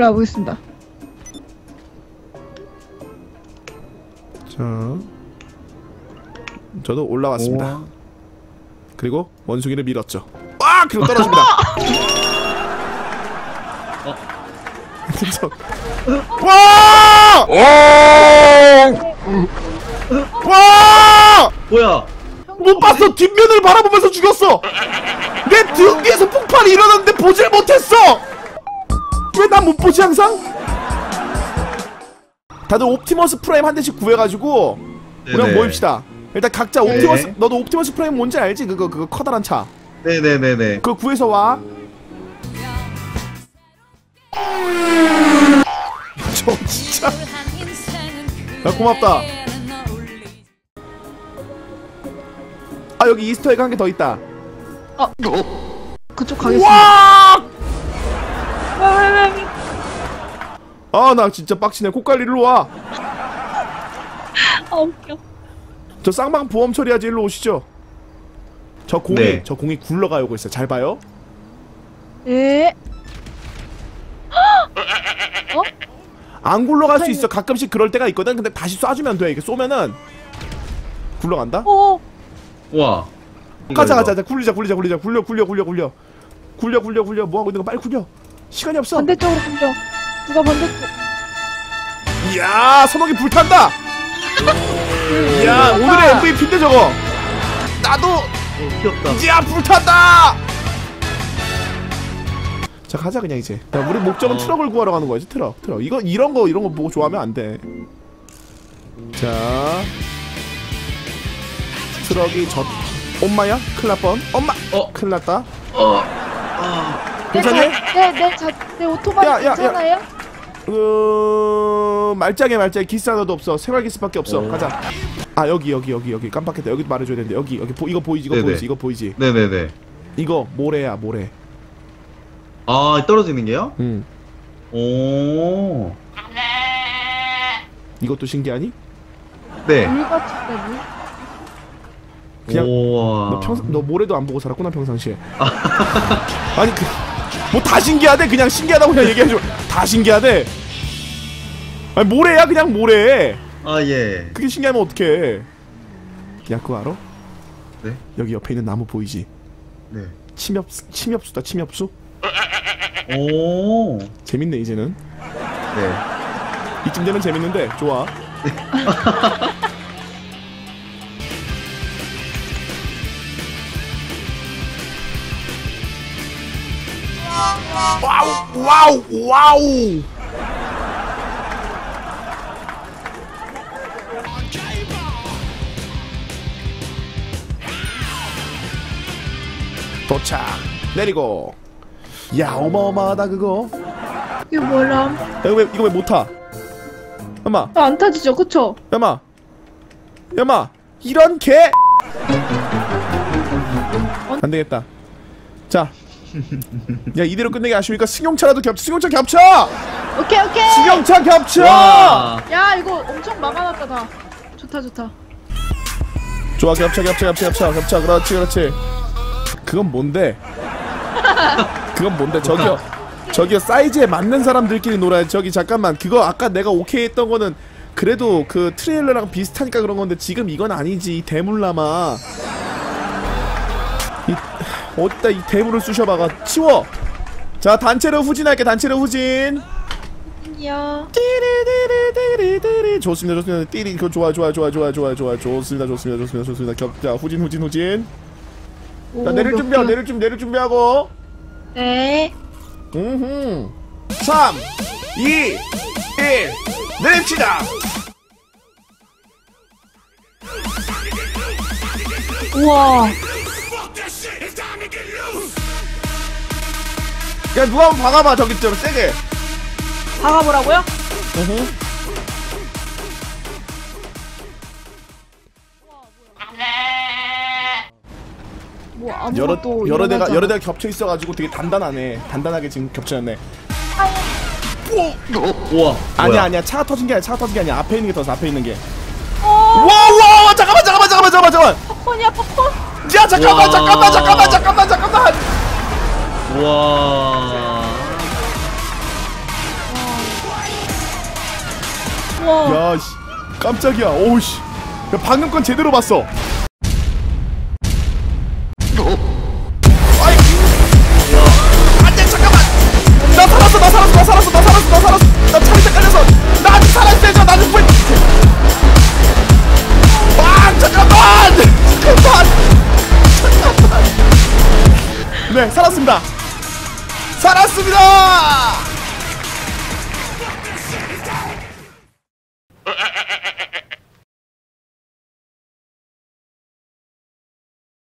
가보겠습니다. 자, 저도 올라왔습니다. 그리고 원숭이를 밀었죠. 아, 그리고 떨어집니다. 진짜. 와! 와! 뭐야? 못 봤어. 뒷면을 바라보면서 죽였어. 내 등 뒤에서 폭발이 일어났는데 보질 못했어. 왜난못 보지 항상? 다들 옵티머스 프라임 한 대씩 구해가지고 네네. 모입시다. 일단 각자 옵티머스 네. 너도 옵티머스 프라임 뭔지 알지? 그거 그거 커다란 차. 네네네네. 그거 구해서 와. 저 진짜 야 고맙다. 아 여기 이스터에그 한 개 더 있다. 그쪽 가겠습니다. 와! 와! 아나 진짜 빡치네. 꽃갈리 일로 와. 아 웃겨. 저 쌍방 보험 처리하지 일로 오시죠. 저 공이 네. 저 공이 굴러가고 있어요. 잘 봐요. 예. 안 굴러갈 수 있어. 가끔씩 그럴 때가 있거든. 근데 다시 쏴주면 돼. 이게 쏘면은 굴러간다. 오. 와. 가자 가자 가자. 굴리자 굴리자 굴리자. 굴려 굴려 굴려 굴려. 굴려 굴려 굴려. 뭐 하고 있는 거 빨리 굴려. 시간이 없어. 반대쪽으로 굴려. 누가 반대쪽? 이야 선옥이 불탄다. 이야 오늘의 MVP인데 저거. 나도 어, 귀엽다. 이야 불탄다. 자 가자 그냥 이제. 야, 우리 목적은 어. 트럭을 구하러 가는 거지 트럭 트럭. 이거 이런 거 이런 거 보고 좋아하면 안 돼. 자 트럭이 저 엄마야? 큰일 날 뻔. 엄마. 어. 큰일 났다. 어. 아. 괜찮니? 네네 자, 내 오토바이 야, 야, 야. 괜찮아요? 그 말짱해 말짱해 기스 하나도 없어 생활 기스밖에 없어 오. 가자 아 여기 여기 여기 여기 깜빡했다 여기 말해줘야 되는데 여기 여기 보, 이거 보이지 이거 네네. 보이지 이거 보이지 네네네. 이거 모래야 모래 아 떨어지는 게요? 응 오. 이것도 신기하니? 네. 물 같은데 물? 그냥 우와. 너 평상 너 모래도 안 보고 살았구나 평상시에 아니 그 뭐 다 신기하대 그냥 신기하다고 그냥 얘기해줘 다 신기하대 아니 모래야 그냥 모래 아 예. 그게 신기하면 어떡해 야 그거 알아? 네. 여기 옆에 있는 나무 보이지? 네. 침엽 침엽수다 침엽수 오. 재밌네 이제는 네. 이쯤 되면 재밌는데 좋아. 와우 와우 와우. 도착 내리고 야 어마어마하다 그거 이거 뭐람? 야, 이거 왜 이거 왜 못 타? 엄마 아, 안 타지죠, 그쵸? 야마 야마 이런 개 안되겠다 자 야 이대로 끝내기 아쉬우니까 승용차라도 겹쳐 승용차 겹쳐! 오케이 오케이. 승용차 겹쳐! 와. 야 이거 엄청 막아놨다 다. 좋다 좋다. 좋아 겹쳐 겹쳐 겹쳐 겹쳐 겹쳐. 그렇지 그렇지. 그건 뭔데? 그건 뭔데? 저기요. 저기요 사이즈에 맞는 사람들끼리 놀아야지. 저기 잠깐만. 그거 아까 내가 오케이 했던 거는 그래도 그 트레일러랑 비슷하니까 그런 건데 지금 이건 아니지 이 대물남아 이 어디다 이 대물을 쑤셔봐가 치워! 자 단체로 후진할게 단체로 후진. 야. 띠리디리디리디리. 좋습니다 좋습니다. 띠리 그거 좋아 좋아 좋아 좋아 좋아 좋아. 좋습니다 좋습니다 좋습니다 좋습니다. 겹자 후진 후진 후진. 자 내릴 준비하고 내릴 준비 내릴 준비하고. 네. 음흠. 3 2 1 내립시다. 우와. 야 누가 한번 박아봐 저기 좀 세게 박아보라고요? 음흠. 뭐 여러 여러 대가 여러 대가 겹쳐 있어가지고 되게 단단하네 단단하게 지금 겹쳐졌네 우와. 아니야 뭐야? 아니야 차가 터진 게 아니야 차가 터진 게 아니야 앞에 있는 게 터졌어 앞에 있는 게 어, 와와 잠깐만 잠깐만 잠깐만 잠깐만 잠깐만 팝콘이야 팝콘. 야 잠깐만 잠깐만 잠깐만 잠깐만 잠깐만. 와. 와. 야 씨. 깜짝이야. 오우 씨. 방금 건 제대로 봤어.